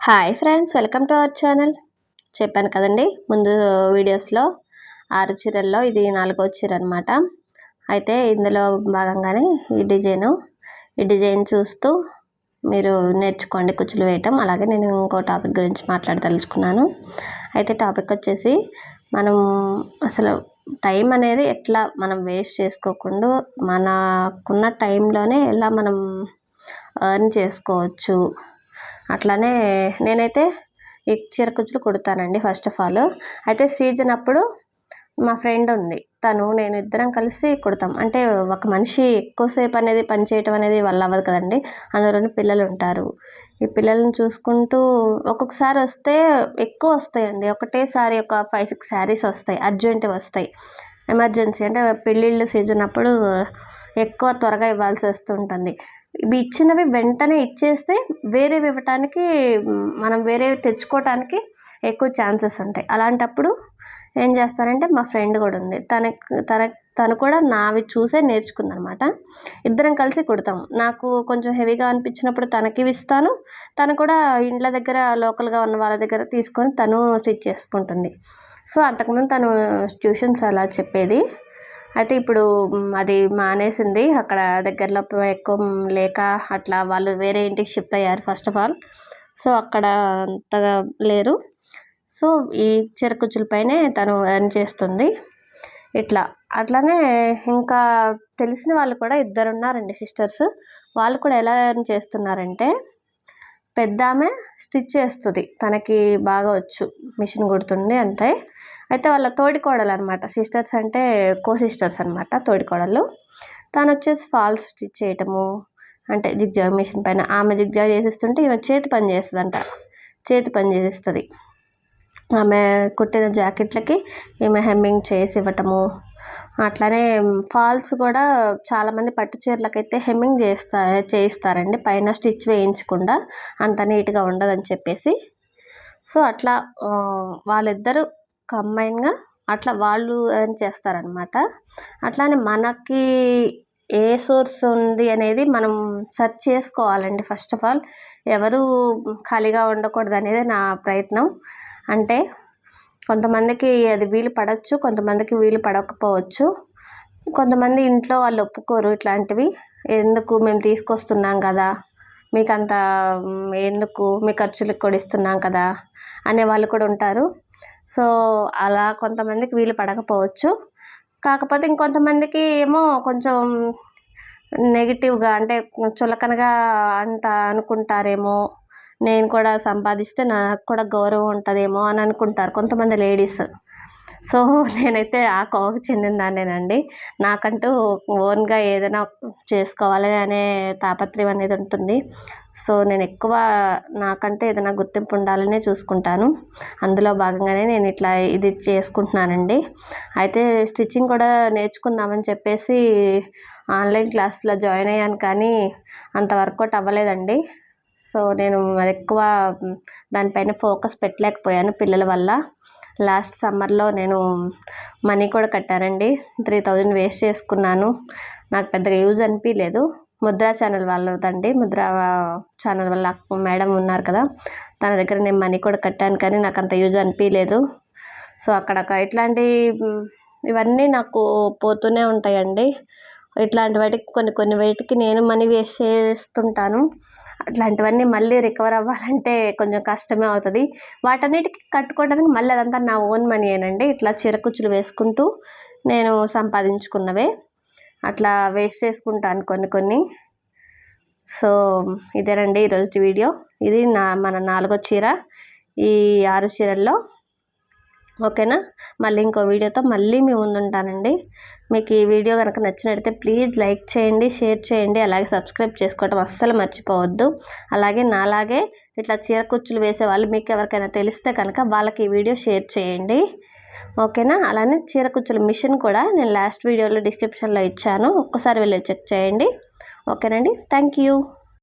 Hi friends welcome to our channel చెప్పాను కదండి ముందు వీడియోస్లో ఆరు చీరల్లో ఇది నాలుగో చీర అనమాట అయితే ఇందులో భాగంగానే ఈ డిజైను. ఈ డిజైన్ చూస్తూ మీరు నేర్చుకోండి కుచ్చులు వేయటం. అలాగే నేను ఇంకో టాపిక్ గురించి మాట్లాడదలుచుకున్నాను. అయితే టాపిక్ వచ్చేసి మనం అసలు టైం అనేది ఎట్లా మనం వేస్ట్ చేసుకోకుండా మనకున్న టైంలోనే ఎలా మనం ఎర్న్ చేసుకోవచ్చు. అట్లానే నేనైతే ఈ చీర కుడతానండి ఫస్ట్ ఆఫ్ ఆల్ అయితే సీజన్ అప్పుడు మా ఫ్రెండ్ ఉంది. తను నేను ఇద్దరం కలిసి కుడతాం. అంటే ఒక మనిషి ఎక్కువసేపు అనేది పని చేయటం అనేది వల్ల అవ్వదు కదండి. అందులోనే పిల్లలు ఉంటారు. ఈ పిల్లల్ని చూసుకుంటూ ఒక్కొక్కసారి వస్తే ఎక్కువ వస్తాయండి. ఒకటేసారి ఒక ఫైవ్ సిక్స్ శారీస్ వస్తాయి. అర్జెంట్ వస్తాయి. ఎమర్జెన్సీ అంటే పెళ్ళిళ్ళు సీజన్ అప్పుడు ఎక్కువ త్వరగా ఇవ్వాల్సి వస్తుంటుంది. ఇవి ఇచ్చినవి వెంటనే ఇచ్చేస్తే వేరేవి ఇవ్వటానికి మనం వేరేవి తెచ్చుకోవటానికి ఎక్కువ ఛాన్సెస్ ఉంటాయి. అలాంటప్పుడు ఏం చేస్తానంటే మా ఫ్రెండ్ కూడా ఉంది. తనకు తన తను కూడా నావి చూసే నేర్చుకుంది అనమాట ఇద్దరం కలిసి కుడతాం నాకు కొంచెం హెవీగా అనిపించినప్పుడు తనకి ఇస్తాను. తను కూడా ఇండ్ల దగ్గర లోకల్గా ఉన్న వాళ్ళ దగ్గర తీసుకొని తను స్టిచ్ చేసుకుంటుంది. సో అంతకుముందు తను ట్యూషన్స్ అలా చెప్పేది. అయితే ఇప్పుడు అది మానేసింది. అక్కడ దగ్గరలో ఎక్కువ లేక అట్లా వాళ్ళు వేరే ఇంటికి షిఫ్ట్ అయ్యారు ఫస్ట్ ఆఫ్ ఆల్. సో అక్కడ అంతగా లేరు. సో ఈ పైనే తను ఎర్న్ చేస్తుంది. ఇట్లా. అట్లానే ఇంకా తెలిసిన వాళ్ళు కూడా ఇద్దరు ఉన్నారండి సిస్టర్స్. వాళ్ళు కూడా ఎలా ఎర్న్ చేస్తున్నారంటే పెద్ద ఆమె స్టిచ్ చేస్తుంది. తనకి బాగా వచ్చు. మిషన్ కుడుతుంది అంతే అయితే వాళ్ళ తోడికోడలు అనమాట సిస్టర్స్ అంటే కో సిస్టర్స్ అనమాట తోడికోడలు తను వచ్చేసి ఫాల్స్ స్టిచ్ చేయటము అంటే జిగ్జా మిషన్ పైన ఆమె జిగ్జాగ్ చేసిస్తుంటే ఈమె చేతి పని చేస్తుందంట. చేతి పని చేసిస్తుంది. ఆమె కుట్టిన జాకెట్లకి ఈమె హెమ్మింగ్ చేసి ఇవ్వటము. అట్లానే ఫాల్స్ కూడా చాలామంది పట్టు చీరలకైతే హెమ్మింగ్ చేస్తా చేయిస్తారండి. పైన స్టిచ్ వేయించకుండా అంత నీట్గా ఉండదని చెప్పేసి. సో అట్లా వాళ్ళిద్దరూ కంబైన్గా అట్లా వాళ్ళు ఏం చేస్తారనమాట. అట్లానే మనకి ఏ సోర్స్ ఉంది అనేది మనం సెర్చ్ చేసుకోవాలండి ఫస్ట్ ఆఫ్ ఆల్. ఎవరు ఖాళీగా ఉండకూడదు అనేది నా ప్రయత్నం. అంటే కొంతమందికి అది వీలు పడవచ్చు కొంతమందికి వీలు పడకపోవచ్చు. కొంతమంది ఇంట్లో వాళ్ళు ఒప్పుకోరు ఇట్లాంటివి. ఎందుకు మేము తీసుకొస్తున్నాం కదా? మీకు అంత ఎందుకు మీ ఖర్చులకు కూడా ఇస్తున్నాం కదా? అనే వాళ్ళు కూడా ఉంటారు. సో అలా కొంతమందికి వీలు పడకపోవచ్చు. కాకపోతే ఇంకొంతమందికి ఏమో కొంచెం నెగిటివ్గా అంటే చులకనగా అంట అనుకుంటారేమో. నేను కూడా సంపాదిస్తే నాకు కూడా గౌరవం ఉంటుందేమో అని అనుకుంటారు కొంతమంది లేడీస్. సో నేనైతే ఆ కోవకు చెందిన దాన్నేనండి. నాకంటూ ఓన్గా ఏదైనా చేసుకోవాలి అనే తాపత్రయం అనేది ఉంటుంది. సో నేను ఎక్కువ నాకంటే ఏదైనా గుర్తింపు ఉండాలనే చూసుకుంటాను. అందులో భాగంగానే నేను ఇట్లా ఇది చేసుకుంటున్నానండి. అయితే స్టిచ్చింగ్ కూడా నేర్చుకుందామని చెప్పేసి ఆన్లైన్ క్లాస్లో జాయిన్ అయ్యాను కానీ అంత వర్కౌట్ అవ్వలేదండి. సో నేను ఎక్కువ దానిపైన ఫోకస్ పెట్టలేకపోయాను పిల్లల వల్ల. లాస్ట్ సమ్మర్లో నేను మనీ కూడా కట్టానండి. త్రీ థౌజండ్ వేస్ట్ చేసుకున్నాను. నాకు పెద్దగా యూజ్ అనిపించలేదు ముద్రా ఛానల్ వాళ్ళదండి. ముద్రా ఛానల్ వల్ల మేడం ఉన్నారు కదా తన దగ్గర నేను మనీ కూడా కట్టాను కానీ నాకు అంత యూజ్ అనిపించలేదు సో అక్కడ ఇట్లాంటి ఇవన్నీ నాకు పోతూనే ఉంటాయండి. ఇట్లాంటి వాటికి కొన్ని కొన్ని వాటికి నేను మనీ వేస్ట్ చేస్తుంటాను. అట్లాంటివన్నీ మళ్ళీ రికవర్ అవ్వాలంటే కొంచెం కష్టమే అవుతుంది. వాటన్నిటికి కట్టుకోవడానికి మళ్ళీ అదంతా నా ఓన్ మనీ అండి ఇట్లా చిరకుచ్చులు వేసుకుంటూ నేను సంపాదించుకున్నవే. అట్లా వేస్ట్ చేసుకుంటాను కొన్ని కొన్ని. సో ఇదేనండి ఈరోజు వీడియో. ఇది నా మన నాలుగో చీర. ఈ ఆరు చీరల్లో ఓకేనా? మళ్ళీ ఇంకో వీడియోతో మళ్ళీ మీ ముందుంటానండి. మీకు ఈ వీడియో కనుక నచ్చినట్టయితే ప్లీజ్ లైక్ చేయండి షేర్ చేయండి అలాగే సబ్స్క్రైబ్ చేసుకోవడం అస్సలు మర్చిపోవద్దు. అలాగే నాలాగే ఇట్లా చీర కుచ్చులు వేసే వాళ్ళు మీకు ఎవరికైనా తెలిస్తే కనుక వాళ్ళకి ఈ వీడియో షేర్ చేయండి. ఓకేనా? అలానే చీర కుచ్చుల మిషన్ కూడా నేను లాస్ట్ వీడియోలో డిస్క్రిప్షన్లో ఇచ్చాను. ఒక్కసారి వెళ్ళి చెక్ చేయండి. ఓకేనండి? Thank you.